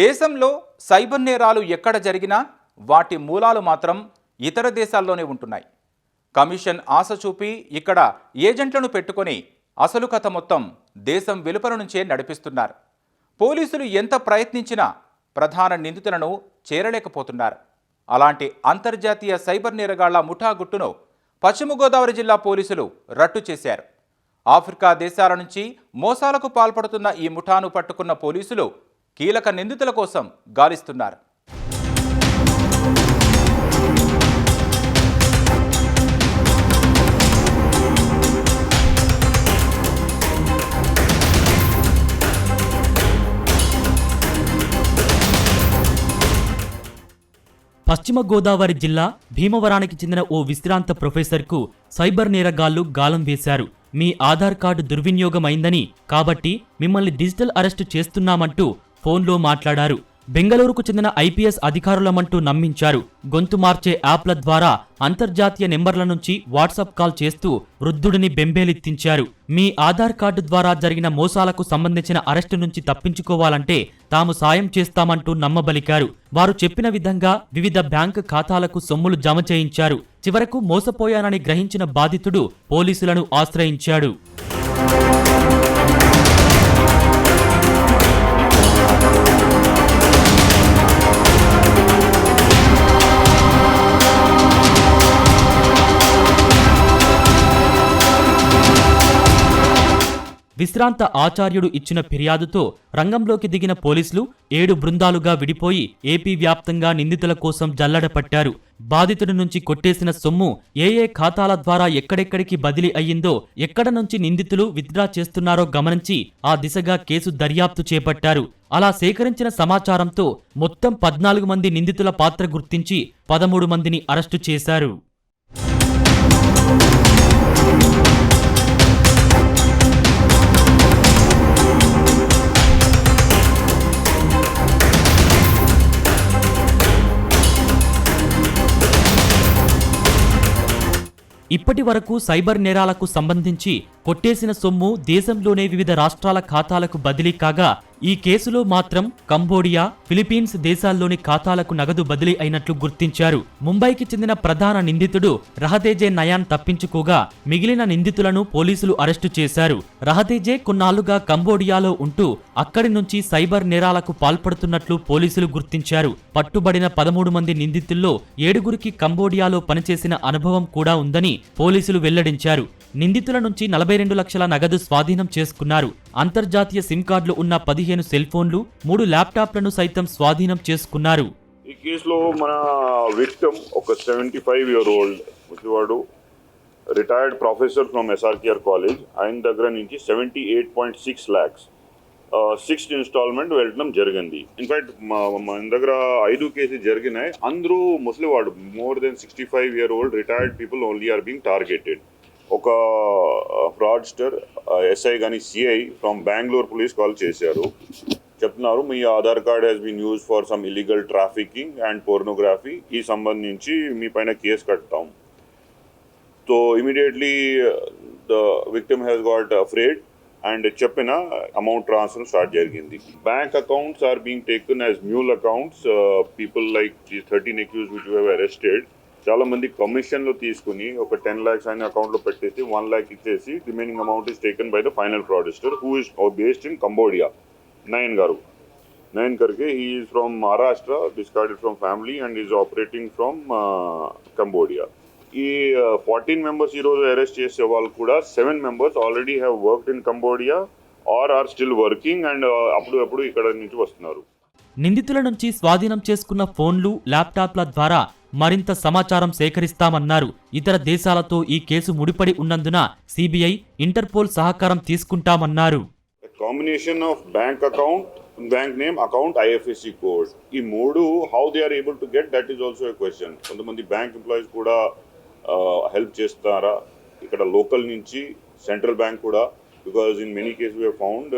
దేశంలో సైబర్ నేరాలు ఎక్కడ జరిగినా వాటి మూలాలు మాత్రం ఇతర దేశాల్లోనే ఉంటున్నాయి. కమిషన్ ఆశ చూపి ఇక్కడ ఏజెంట్లను పెట్టుకొని అసలు కథ మొత్తం దేశం వెలుపల నుంచే నడిపిస్తున్నారు. పోలీసులు ఎంత ప్రయత్నించినా ప్రధాన నిందితులను చేరలేకపోతున్నారు. అలాంటి అంతర్జాతీయ సైబర్ నేరగాళ్ళ ముఠా గుట్టును పశ్చిమ గోదావరి జిల్లా పోలీసులు రట్టు చేశారు. ఆఫ్రికా దేశాల నుంచి మోసాలకు పాల్పడుతున్న ఈ ముఠాను పట్టుకున్న పోలీసులు కీలక నిందితుల కోసం గాలిస్తున్నారు. పశ్చిమ గోదావరి జిల్లా భీమవరానికి చెందిన ఓ విశ్రాంత ప్రొఫెసర్కు సైబర్ నేరగాళ్ళు గాలం వేశారు. మీ ఆధార్ కార్డు దుర్వినియోగం అయిందని కాబట్టి మిమ్మల్ని డిజిటల్ అరెస్టు చేస్తున్నామంటూ ఫోన్లో మాట్లాడారు. బెంగళూరుకు చెందిన ఐపీఎస్ అధికారులమంటూ నమ్మించారు. గొంతు మార్చే యాప్ల ద్వారా అంతర్జాతీయ నెంబర్ల నుంచి వాట్సాప్ కాల్ చేస్తూ వృద్ధుడిని బెంబేలెత్తించారు. మీ ఆధార్ కార్డు ద్వారా జరిగిన మోసాలకు సంబంధించిన అరెస్టు నుంచి తప్పించుకోవాలంటే తాము సాయం చేస్తామంటూ నమ్మబలికారు. వారు చెప్పిన విధంగా వివిధ బ్యాంకు ఖాతాలకు సొమ్ములు జమ చేయించారు. చివరకు మోసపోయానని గ్రహించిన బాధితుడు పోలీసులను ఆశ్రయించాడు. విశ్రాంత ఆచార్యుడు ఇచ్చిన ఫిర్యాదుతో రంగంలోకి దిగిన పోలీసులు ఏడు బృందాలుగా విడిపోయి ఏపీ వ్యాప్తంగా నిందితుల కోసం జల్లడ పట్టారు. బాధితుడి నుంచి కొట్టేసిన సొమ్ము ఏ ఏ ఖాతాల ద్వారా ఎక్కడెక్కడికి బదిలీ అయ్యిందో ఎక్కడ నుంచి నిందితులు విత్డ్రా చేస్తున్నారో గమనించి ఆ దిశగా కేసు దర్యాప్తు చేపట్టారు. అలా సేకరించిన సమాచారంతో మొత్తం పద్నాలుగు మంది నిందితుల పాత్ర గుర్తించి పదమూడు మందిని అరెస్టు చేశారు. ఇప్పటి వరకు సైబర్ నేరాలకు సంబంధించి కొట్టేసిన సొమ్ము దేశంలోనే వివిధ రాష్ట్రాల ఖాతాలకు బదిలీ కాగా ఈ కేసులో మాత్రం కంబోడియా ఫిలిప్పీన్స్ దేశాల్లోని ఖాతాలకు నగదు బదిలీ అయినట్లు గుర్తించారు. ముంబైకి చెందిన ప్రధాన నిందితుడు రహతేజే నయాన్ తప్పించుకోగా మిగిలిన నిందితులను పోలీసులు అరెస్టు చేశారు. రహతేజే కొన్నాళ్ళుగా కంబోడియాలో ఉంటూ అక్కడి నుంచి సైబర్ నేరాలకు పాల్పడుతున్నట్లు పోలీసులు గుర్తించారు. పట్టుబడిన పదమూడు మంది నిందితుల్లో ఏడుగురికి కంబోడియాలో పనిచేసిన అనుభవం కూడా ఉందని పోలీసులు వెల్లడించారు. నిందితుల నుంచి నలభై రెండు లక్షల నగదు స్వాధీనం చేసుకున్నారు. అంతర్జాతీయ సిమ్ కార్డులు ఉన్న పదిహేను సెల్ ఫోన్లు మూడు ల్యాప్టాప్లను సైతం స్వాధీనం చేసుకున్నారు. ఈ కేసులో మన విక్టమ్ ఒక seventy five year old ముసివాడు retired professor from SRKR college. ఆయన దగ్గర నుంచి seventy eight point six lakhs sixth installment వెళ్ళడం జరిగింది. ఇన్ఫాక్ట్ మన దగ్గర ఐదు కేసులు జరిగినాయి. అందరూ ముసలివాడు more than sixty five year old retired people only are being targeted. ఒక ఫ్రాడ్స్టర్ ఎస్ఐ కానీ CI from Bengaluru police call చేశారు. చెప్తున్నారు మీ Aadhaar card has been use for some illegal trafficking and pornography ఈ సంబంధించి మీ పైన కేసు కడతాం. So immediately the victim has got afraid and చెప్పిన అమౌంట్ ట్రాన్స్ఫర్ స్టార్ట్ జరిగింది. Bank accounts are being taken as mule accounts people like the thirteen accused which have arrested చాలామంది కమిషన్లో తీసుకుని ఒక టెన్ ల్యాక్స్ ఆయన అకౌంట్లో పెట్టేసి వన్ ల్యాక్ ఇచ్చేసి remaining amount is taken by the final fraudster who is based in Cambodia Nayan గారు నయన్ గారికి is from Maharashtra discarded from family and is operating from Cambodia ఈ ఫార్టీన్ మెంబర్స్ ఈరోజు అరెస్ట్ చేసే వాళ్ళు కూడా seven members already have worked in Cambodia are are still working and అప్పుడు అప్పుడు ఇక్కడ నుంచి వస్తున్నారు. నిందితుల నుంచి స్వాధీనం చేసుకున్న ఫోన్లు ల్యాప్టాప్ల ద్వారా మరింత సమాచారం సేకరిస్తామన్నారు. ఇతర దేశాలతో ఈ కేసు ముడిపడి ఉన్నందున సిబిఐ ఇంటర్పోల్ సహకారం తీసుకుంటామన్నారు. Combination of bank account bank name account IFSC code ఈ మూడు how they are able to get that is also a question కొంతమంది బ్యాంక్ ఎంప్లాయీస్ కూడా హెల్ప్ చేస్తారా? ఇక్కడ లోకల్ నుంచి సెంట్రల్ బ్యాంక్ కూడా because in many case we found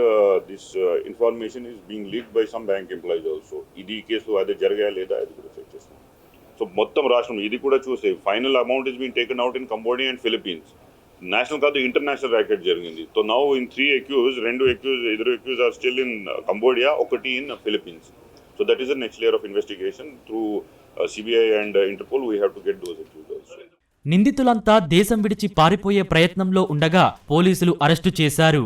this information is being leak by some bank employees also ఇది ఈ case అదే జరిగా లేదా అది కూడా చెక్ చేస్తాం. సో మొత్తం రాష్ట్రం ఇది కూడా చూసే final amount is been taken out in Cambodia and Philippines national కాదు ఇంటర్నేషనల్ ర్యాకెట్ జరిగింది. So now in three accused రెండు అక్యూజ్ ఇద్దరు accused are still in Cambodia ఒకటి in Philippines so that is the next layer of investigation through CBI and Interpol we have to get those accused నిందితులంతా దేశం విడిచి పారిపోయే ప్రయత్నంలో ఉండగా పోలీసులు arrest చేశారు.